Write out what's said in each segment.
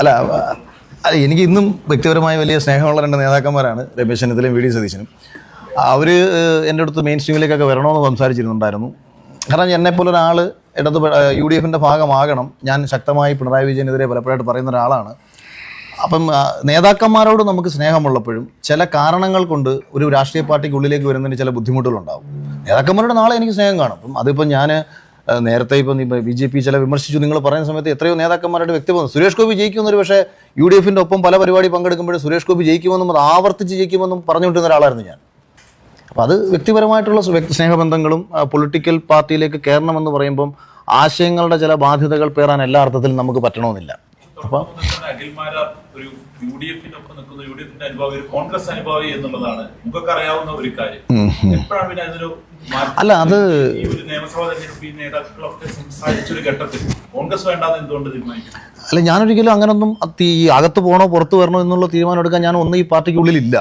അല്ല അല്ല എനിക്ക് ഇന്നും വ്യക്തിപരമായ വലിയ സ്നേഹമുള്ള രണ്ട് നേതാക്കന്മാരാണ് രമേശ് ചെന്നിത്തലയും വി ഡി സതീശനും. അവർ എന്റെ അടുത്ത് മെയിൻ സ്ട്രീമിലേക്കൊക്കെ വരണമെന്ന് സംസാരിച്ചിരുന്നുണ്ടായിരുന്നു. കാരണം എന്നെപ്പോലെ ഒരാൾ ഇടത് യു ഡി എഫിന്റെ ഭാഗമാകണം. ഞാൻ ശക്തമായി പിണറായി വിജയനെതിരെ പലപ്പോഴായിട്ട് പറയുന്ന ഒരാളാണ്. അപ്പം നേതാക്കന്മാരോട് നമുക്ക് സ്നേഹമുള്ളപ്പോഴും ചില കാരണങ്ങൾ കൊണ്ട് ഒരു രാഷ്ട്രീയ പാർട്ടിക്കുള്ളിലേക്ക് വരുന്നതിന് ചില ബുദ്ധിമുട്ടുകളുണ്ടാവും. നേതാക്കന്മാരോട് നാളെ എനിക്ക് സ്നേഹം കാണും. അപ്പം അതിപ്പം ഞാൻ നേരത്തെ ഇപ്പം ബി ജെ പി ചില വിമർശിച്ചു. നിങ്ങൾ പറയുന്ന സമയത്ത് എത്രയോ നേതാക്കന്മാരുടെ വ്യക്തിബന്ധം സുരേഷ് ഗോപി ജയിക്കുമെന്നൊരു പക്ഷേ യു ഡി എഫിന്റെ ഒപ്പം പല പരിപാടി പങ്കെടുക്കുമ്പോഴും സുരേഷ് ഗോപി ജയിക്കുമെന്നും അത് ആവർത്തിച്ച് ജയിക്കുമെന്നും പറഞ്ഞുകൊണ്ടിരുന്ന ഒരാളായിരുന്നു ഞാൻ. അപ്പോൾ അത് വ്യക്തിപരമായിട്ടുള്ള വ്യക്തി സ്നേഹബന്ധങ്ങളും പൊളിറ്റിക്കൽ പാർട്ടിയിലേക്ക് കയറണമെന്ന് പറയുമ്പം ആശയങ്ങളുടെ ചില ബാധ്യതകൾ പേറാൻ എല്ലാ അർത്ഥത്തിലും നമുക്ക് പറ്റണമെന്നില്ല. അപ്പം ഒരു യു ഡി എഫിനൊപ്പം നിൽക്കുന്ന യു ഡി എഫിന്റെ അനുഭാവി ഒരു കോൺഗ്രസ് അനുഭാവി എന്നുള്ളതാണ്. നമുക്കൊക്കെ അറിയാവുന്ന ഒരു കാര്യം. എപ്പോഴാണ് പിന്നെ അതിനൊരു? അല്ല, അത് അല്ല ഞാനൊരിക്കലും അങ്ങനൊന്നും ഈ അകത്ത് പോകണോ പുറത്ത് വരണോ എന്നുള്ള തീരുമാനം എടുക്കാൻ ഞാൻ ഒന്നും ഈ പാർട്ടിക്ക് ഉള്ളിലില്ല.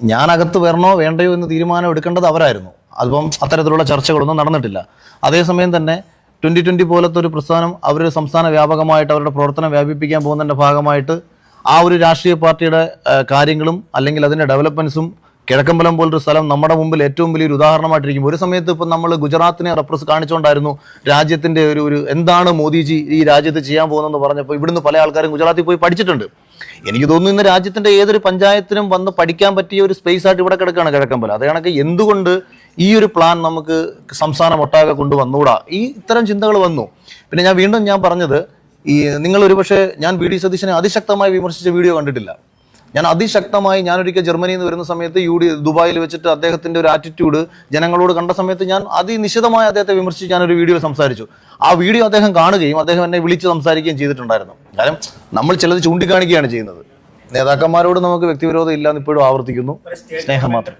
ഞാൻ അകത്ത് വരണോ വേണ്ടയോ എന്ന് തീരുമാനം എടുക്കേണ്ടത് അവരായിരുന്നു. അതിപ്പം അത്തരത്തിലുള്ള ചർച്ചകളൊന്നും നടന്നിട്ടില്ല. അതേസമയം തന്നെ ട്വന്റി ട്വന്റി പോലത്തെ ഒരു പ്രസ്ഥാനം അവർ സംസ്ഥാന വ്യാപകമായിട്ട് അവരുടെ പ്രവർത്തനം വ്യാപിപ്പിക്കാൻ പോകുന്നതിന്റെ ഭാഗമായിട്ട് ആ ഒരു രാഷ്ട്രീയ പാർട്ടിയുടെ കാര്യങ്ങളും അല്ലെങ്കിൽ അതിന്റെ ഡെവലപ്മെന്റ്സും കിഴക്കമ്പലം പോലൊരു സ്ഥലം നമ്മുടെ മുമ്പിൽ ഏറ്റവും വലിയൊരു ഉദാഹരണമായിട്ടിരിക്കും. ഒരു സമയത്ത് ഇപ്പം നമ്മൾ ഗുജറാത്തിനെ റെപ്രസ് കാണിച്ചുകൊണ്ടായിരുന്നു രാജ്യത്തിന്റെ ഒരു ഒരു എന്താണ് മോദിജി ഈ രാജ്യത്ത് ചെയ്യാൻ പോകുന്നതെന്ന് പറഞ്ഞപ്പോൾ ഇവിടുന്ന് പല ആൾക്കാരും ഗുജറാത്തിൽ പോയി പഠിച്ചിട്ടുണ്ട്. എനിക്ക് തോന്നുന്നു ഇന്ന് രാജ്യത്തിന്റെ ഏതൊരു പഞ്ചായത്തിനും വന്ന് പഠിക്കാൻ പറ്റിയ ഒരു സ്പേസ് ആയിട്ട് ഇവിടെ കിടക്കുകയാണ് കിഴക്കമ്പലം. അത് കണക്ക് എന്തുകൊണ്ട് ഈ ഒരു പ്ലാൻ നമുക്ക് സംസ്ഥാനം ഒട്ടാകെ കൊണ്ടുവന്നുകൂടാ? ഈ ഇത്തരം ചിന്തകൾ വന്നു. പിന്നെ ഞാൻ വീണ്ടും ഞാൻ പറഞ്ഞത് ഈ നിങ്ങൾ ഒരുപക്ഷെ ഞാൻ വി ഡി സതീശനെ അതിശക്തമായി വിമർശിച്ച വീഡിയോ കണ്ടിട്ടില്ല. ഞാൻ അതിശക്തമായി ഞാനൊരിക്കൽ ജർമ്മനിയിൽ നിന്ന് വരുന്ന സമയത്ത് യു ഡി ദുബായിൽ വെച്ചിട്ട് അദ്ദേഹത്തിന്റെ ഒരു ആറ്റിറ്റ്യൂഡ് ജനങ്ങളോട് കണ്ട സമയത്ത് ഞാൻ അതിനിശിതമായി അദ്ദേഹത്തെ വിമർശിച്ച് ഞാൻ ഒരു വീഡിയോ സംസാരിച്ചു. ആ വീഡിയോ അദ്ദേഹം കാണുകയും അദ്ദേഹം എന്നെ വിളിച്ച് സംസാരിക്കുകയും ചെയ്തിട്ടുണ്ടായിരുന്നു. കാരണം നമ്മൾ ചിലത് ചൂണ്ടിക്കാണിക്കുകയാണ് ചെയ്യുന്നത്. നേതാക്കന്മാരോട് നമുക്ക് വ്യക്തിവിരോധം ഇല്ലാന്ന് ഇപ്പോഴും ആവർത്തിക്കുന്നു. സ്നേഹം മാത്രം.